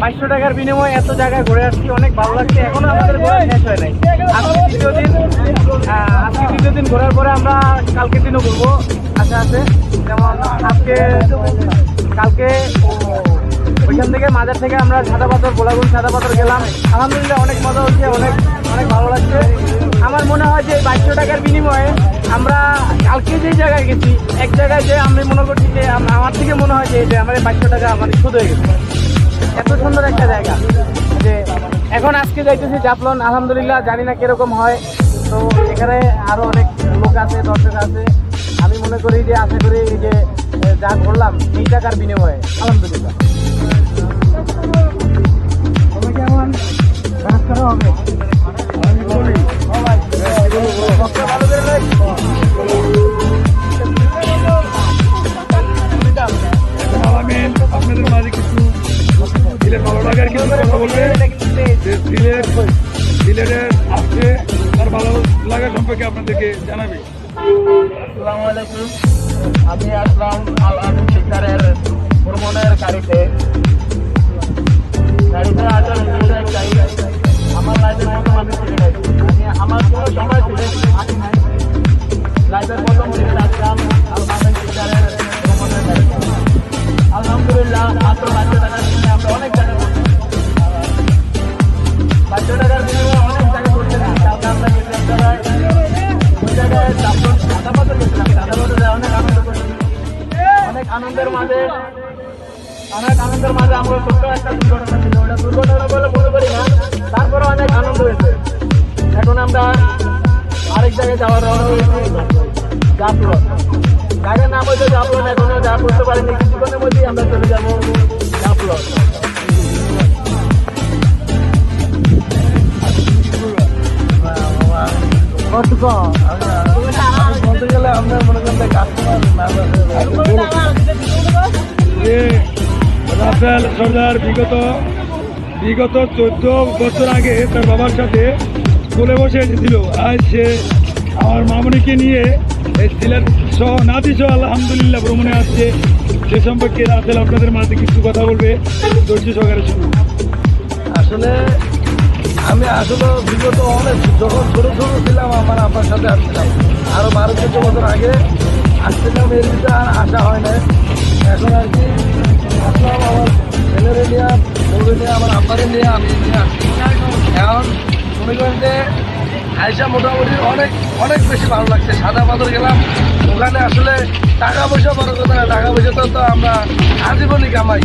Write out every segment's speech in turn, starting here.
বাইশশো টাকার বিনিময়ে এত জায়গায় ঘুরে আসছি, অনেক ভালো লাগছে। এখনও আমাদের ঘোরা শেষ হয় নাই। আজকে দ্বিতীয় দিন আজকে দ্বিতীয় দিন ঘোরার পরে আমরা কালকের দিনও ঘুরবো, আশা আছে। যেমন আজকে, কালকে, ওইখান থেকে মাজার থেকে আমরা সাদা পাথর গোলাগুন সাদা পাথর গেলাম। আলহামদুলিল্লাহ অনেক মজা হচ্ছে, অনেক অনেক ভালো লাগছে। আমার মনে হয় যে বাইশশো টাকার বিনিময়ে আমরা কালকে যে জায়গায় গেছি, এক জায়গায় যে আমি মনে করছি যে আমার থেকে মনে হয় যে আমার বাইশশো টাকা আমার শুধু হয়ে গেছে। এত সুন্দর একটা জায়গা যে এখন আজকে যাইতেছি জাফলন আলহামদুলিল্লাহ জানি না কীরকম হয়। তো এখানে আরও অনেক লোক আছে দর্শক আছে। আমি মনে করি যে আশা করি এই যে যা করলাম এই টাকার বিনিময়ে। আলহামদুলিল্লাহ। হবে? ভালো কিছু কথা সিলেট ভালো লাগা সম্পর্কে আপনাদেরকে জানাবে। আসসালামু আমি আসলাম আল আমিন শিকদারের ভ্রমণের গাড়িতে। গাড়িতে আসার মাঝে আমরা ছোট্ট একটা দুর্ঘটনা ছিল। ওটা দুর্ঘটনা বলে মনে করি না। তারপরে অনেক আনন্দ হয়েছে। এখন আমরা আরেক জায়গায় যাওয়ার রওনা হয়েছি। জাফলন জায়গার নাম হয়েছে জাফলন এখনও যা করতে পারিনি কিছুক্ষণের মধ্যেই আমরা চলে যাব জাফলন বলতে গেলে আমরা মনে করেন কাস্টমার যে রাফেল সর্দার বিগত বিগত চোদ্দ বছর আগে তার বাবার সাথে স্কুলে বসে এসেছিল। আজ সে আমার মামনিকে নিয়ে এই সিলেট সহ নাতি সহ আলহামদুলিল্লাহ ভ্রমণে আসছে। সে সম্পর্কে রাফেল আপনাদের মাঝে কিছু কথা বলবে। ধৈর্য সহকারে শুনুন। আসলে আমি আসলে বিগত অনেক যখন ছোট ছোট ছিলাম, আমার আব্বার সাথে আসছিলাম। আরও বারো চোদ্দ বছর আগে আসছিলাম এর ভিতরে আর আসা হয় না এখন আর কি আসলাম আমার আমি নিয়ে আসছি এখন মনে মোটামুটি অনেক অনেক বেশি ভালো লাগছে সাদা পাথর গেলাম ওখানে আসলে টাকা পয়সা বড় টাকা পয়সা তো তো আমরা আজীবনই কামাই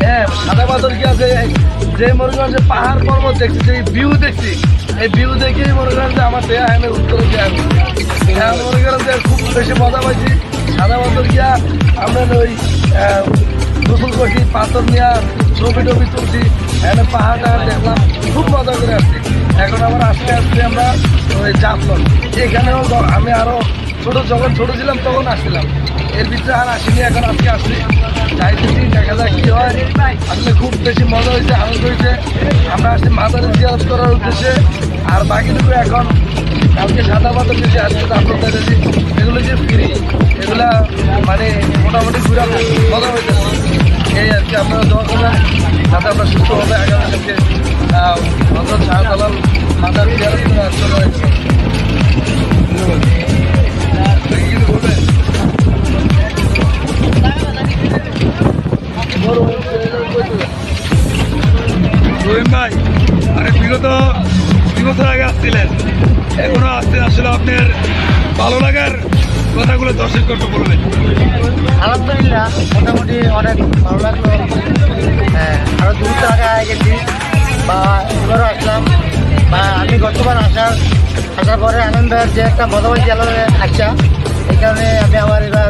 হ্যাঁ সাদা পাথর কি যে মনে করেন যে পাহাড় পর্বত দেখছি যে ভিউ দেখছি এই ভিউ দেখেই মনে করেন যে আমার দেয়া আইনের উত্তর দেওয়া হ্যাঁ মনে করেন যে খুব বেশি মজা পাইছি সাদা পাথর গিয়া আমরা ওই গোসল করছি পাথর নিয়ে ছবি টবি তুলছি। এখানে পাহাড় দেখলাম, খুব মজা করে আসছি। এখন আবার আস্তে আস্তে আমরা ওই জাফলন এখানেও আমি আরও ছোট, যখন ছোট ছিলাম তখন আসছিলাম। এর ভিতরে আর আসিনি, এখন আজকে আসছি। যাইতেছি দেখা যাক কি হয়। আসলে খুব বেশি মজা হয়েছে, আনন্দ হয়েছে। আমরা আসছি মাদারে জিয়ারত করার উদ্দেশ্যে। আর বাকিটুকু এখন কালকে সাদা পাতা বেশি আসছে তারপর দেখেছি এগুলো যে ফ্রি এগুলা মানে মোটামুটি ঘুরে মজা হয়েছে। এই আর কি আপনারা দোয়া করবেন, যাতে আমরা সুস্থভাবে আগামী কালকে হজরত শাহজালাল করে আসতে পারি বলবেন রহিম ভাই, আরে বিগত দুই বছর আগে আসছিলেন। এখনও আসছেন আসলে আপনার ভালো লাগার কথাগুলো দর্শক বলবেন আলহামদুলিল্লাহ, মোটামুটি অনেক ভালো লাগল। হ্যাঁ আরও দু আগে গেছি। বা এবারও আসলাম। বা আমি গতবার আসার আসার পরে আনন্দের যে একটা মজা বলছি আলাদা আচ্ছা এই কারণে আমি আবার এবার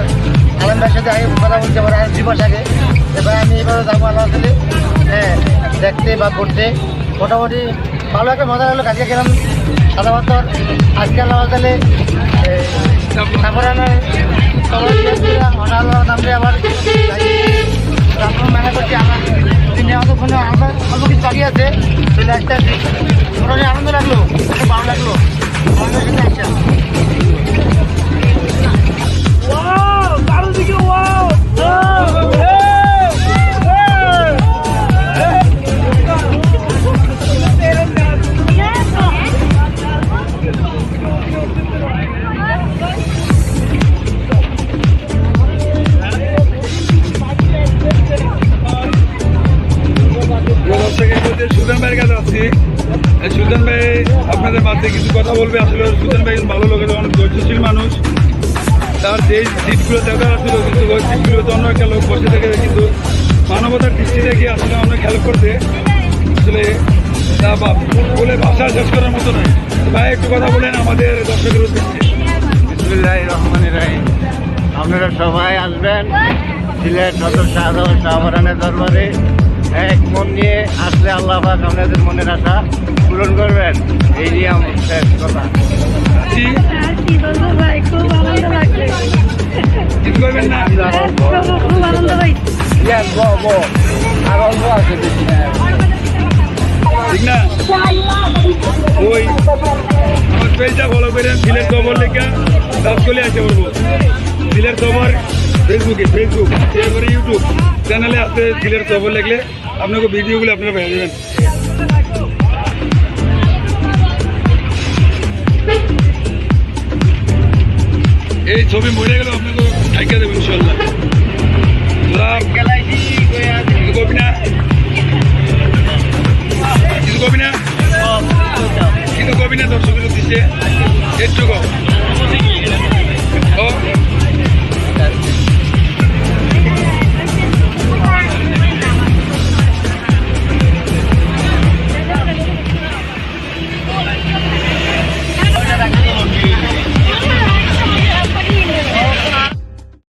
আনন্দের সাথে আগে কথা বলছি আবার আর দুই আগে। এবার আমি এবারও যাব তালে হ্যাঁ দেখতে বা পড়তে মোটামুটি ভালো একটা মজা হলো, কাজে গেলাম। সাদা পাথর আজকে আল্লাহ তালে তারপরে আমি সবাই শেষ করে অনালো নামলে আবার তারপর মেলা করছি আমার আমাদের ফোনে আমার অল্প কিছু বাকি আছে চলে আসতে আসি মোটামুটি আনন্দ লাগল খুব ভালো লাগল আমাদের সাথে আসা আসলে ভালো লোক অনেক ধৈর্যশীল মানুষ। তার যে সিটগুলো দেখা ছিল, কিন্তু ওই সিটগুলোতে অন্য একটা লোক বসে থেকে। কিন্তু মানবতার দৃষ্টি থেকে আসলে অনেক হেল্প করতে আসলে তা বলে ভাষা শেষ করার মতো নয়। ভাই, একটু কথা বলেন আমাদের দর্শকের উদ্দেশ্যে। বিসমুল্লাহ রহমান রাহিম। আপনারা সবাই আসবেন। সিলেট সদর শাহজাহ শাহবারানের দরবারে। এক মন নিয়ে আসলে আল্লাহ পাক আপনাদের মনের আশা পূরণ করবেন। এই নিয়ে আমার শেষ কথা। ইয়া ওই আমার পেজটা ফলো করেন সিলেট খবর লেখা কাজ চলে আসে বলব। সিলেট খবর ফেসবুকে ফেসবুক এরপরে ইউটিউব চ্যানেলে আসতে দিলের খবর লাগলে আপনাকে ভিডিওগুলো আপনারা পেয়ে যাবেন। এই ছবি মরে গেলে আপনাকে থাইকা দেবো ইনশাল্লাহ কবি না